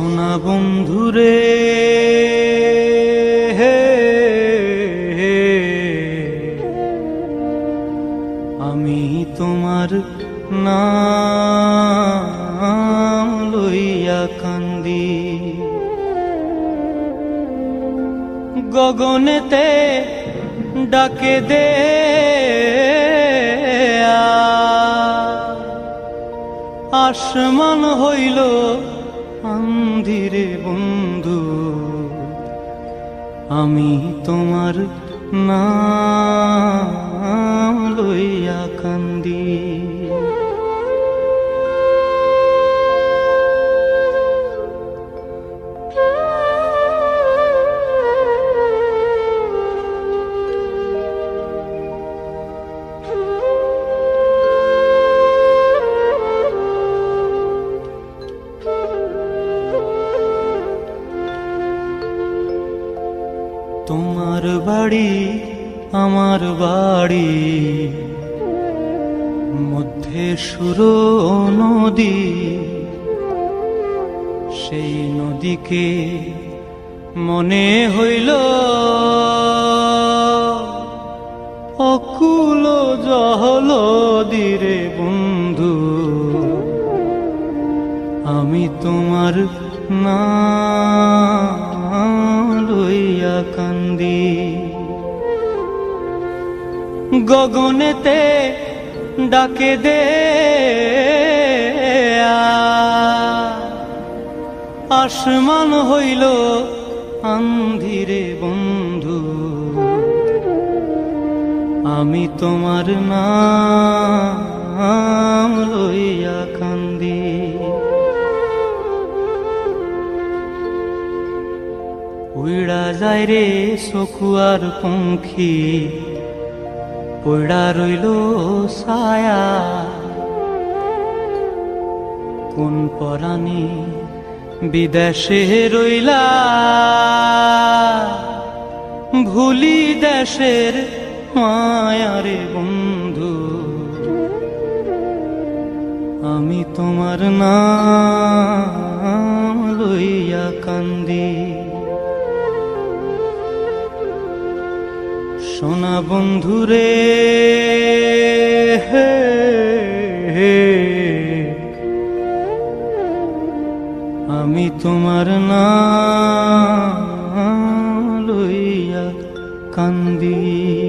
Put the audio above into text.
দেখো না বন্ধুরে আমি তোমার নাম লইয়া কান্দি। গগনেতে ডাকে দে আসমান হইল আন্ধিরে বন্ধু আমি তোমার না লইয়া কান্দি। তোমার বাড়ি, আমার বাড়ি। মধ্যে সুরো নদী, সেই নদীকে মনে হইল অকুল জহল দিরে বন্ধু। আমি তোমার নাম গগনেতে ডাকে দে আসমান হইল আন্ধিরে বন্ধু। আমি তোমার নাম লইয়া কান্দি। উইড়া যায় রে সকুয়ার পঙ্খী। পড়া রইল ছায়া। কোন পরাণী বিদেশে রইলা? ভুলি দেশের মায়ারে বন্ধু। আমি তোমার নাম সোনা বন্ধুরে আমি তোমার না লইয়া কান্দি।